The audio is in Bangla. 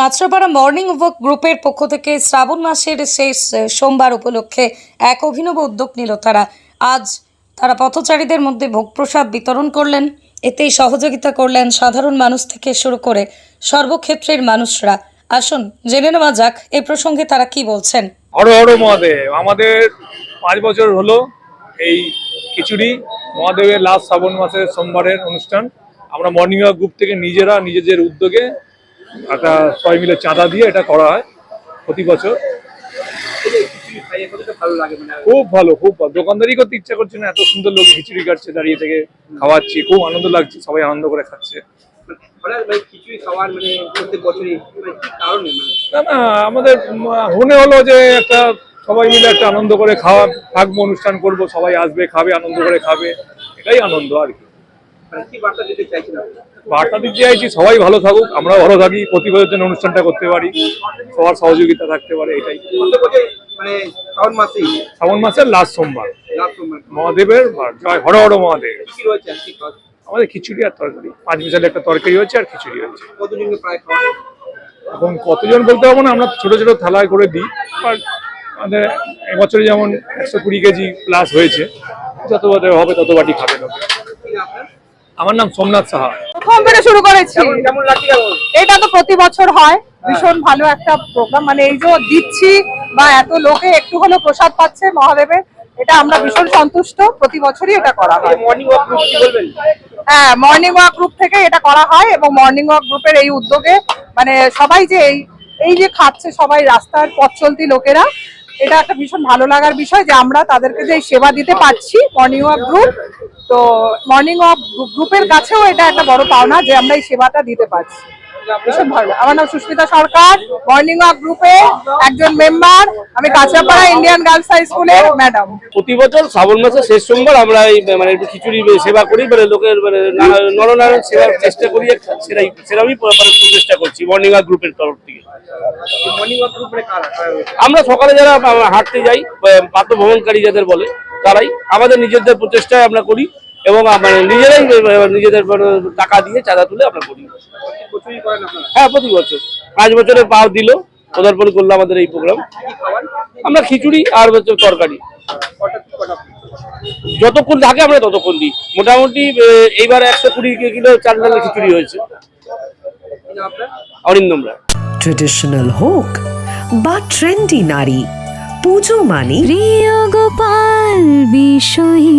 কাঁচরাপাড়া মর্নিং ওয়াক গ্রুপের পক্ষ থেকে শ্রাবণ মাসের শেষ সোমবার উপলক্ষে এক অভিনব উদ্যোগ নিল তারা। আজ তারা পথচারীদের মধ্যে ভোগ প্রসাদ বিতরণ করলেন। এতেই সহযোগিতা করলেন সাধারণ মানুষ থেকে শুরু করে সর্বক্ষেত্রের মানুষরা। আসুন, জেনে নেওয়া যাক এ প্রসঙ্গে তারা কি বলছেন। হর হর মহাদেব, আমাদের পাঁচ বছর হলো এই খিচুড়ি, মহাদেবের লাস্ট শ্রাবণ মাসের সোমবারের অনুষ্ঠান। আমরা মর্নিং ওয়াক গ্রুপ থেকে নিজেরা নিজেদের উদ্যোগে একটা সবাই মিলে চাঁদা দিয়ে এটা করা হয় প্রতি বছর। খুব ভালো খুব ভালো। দোকানদারি করতে ইচ্ছা করছে না, এত সুন্দর লোক খিচুড়ি কাটছে, দাঁড়িয়ে থেকে খাওয়াচ্ছি, খুব আনন্দ লাগছে, সবাই আনন্দ করে খাচ্ছে। না না, আমাদের মনে হলো যে একটা সবাই মিলে একটা আনন্দ করে খাওয়া, থাকব, অনুষ্ঠান করব, সবাই আসবে, খাবে, আনন্দ করে খাবে, এটাই আনন্দ আর কি। বার্তা দিতে চাইছি সবাই ভালো থাকুক আমরা ভালো থাকি প্রতি জন্য অনুষ্ঠানটা করতে পারি সবার সহযোগিতা থাকতে পারে এটাই। মানে শ্রাবণ মাসের লাস্ট সোমবার। মহাদেবের জয় হর হর মহাদেব? আমাদের খিচুড়ি আর তরকারি। পাঁচ মিশালি একটা তরকারি হচ্ছে আর খিচুড়ি হচ্ছে এখন কতজন বলতে পারব না আমরা ছোট ছোট থালায় করে দিই আমাদের এবছরে যেমন একশো কুড়ি কেজি প্লাস হয়েছে যত হবে তত বাটি খাবে না আমার নাম সোমনাথ সাহা। প্রথম থেকে শুরু করেছি। এটা তো প্রতি বছর হয়। ভীষণ ভালো একটা প্রোগ্রাম মানে এই যে দিচ্ছি বা এত লোকে একটু হলেও প্রসাদ পাচ্ছে মহাদেবের এটা আমরা ভীষণ সন্তুষ্ট। প্রতি বছরই এটা করা হয়। মর্নিং ওয়াক গ্রুপ কি বলবেন? হ্যাঁ মর্নিং ওয়াক গ্রুপ থেকে এটা করা হয় এবং মর্নিং ওয়াক গ্রুপের এই উদ্যোগে মানে সবাই যে এই এই যে খাচ্ছে সবাই রাস্তার পথ চলতি লোকেরা এটা একটা ভীষণ ভালো লাগার বিষয় যে আমরা তাদেরকে যে সেবা দিতে পারছি মর্নিং ওয়াক গ্রুপ তো মর্নিং ওয়াক গ্রুপের কাছেও এটা একটা বড় পাওনা যে আমরা এই সেবাটা দিতে পারছি। ভীষণ ভালো আমার নাম সুস্মিতা সরকার মর্নিং ওয়াক গ্রুপে একজন মেম্বার আমি কাঁচরাপাড়া ইন্ডিয়ান গার্লস হাই স্কুলের ম্যাডাম প্রতি বছর শ্রাবণ মাসের শেষ সোমবার আমরা এই মানে একটু খিচুড়ি সেবা করি মানে লোকের মানে নরনারায়ণ সেবার চেষ্টা করি সেটাই সেরামই মানে চেষ্টা করছি মর্নিং ওয়াক গ্রুপের তরফ থেকে? আমরা সকালে যারা হাঁটতে যাই পাত্র ভ্রমণকারী যাদের বলে তারাই আমাদের নিজেদের প্রচেষ্টায় আমরা করি। এবং মানে নিজেরাই নিজেদের টাকা দিয়ে চাঁদা তুলে আমরা করি প্রচুরই করেন আপনারা হ্যাঁ প্রতি বছর। পাঁচ বছরের পাও দিল পদার্পণ করল আমাদের এই প্রোগ্রাম আমরা খিচুড়ি আর হচ্ছে তরকারি। যতক্ষণ থাকে আমরা ততক্ষণ দিই। মোটামুটি এইবার একশো কুড়ি কিলো চার ডালের খিচুড়ি হয়েছে। কি নাম আপনার অরিন্দম রায় ট্রেডিশনাল হোক বা ট্রেন্ডি নারী পুজো মানে প্রিয় গোপাল বিষয়ী।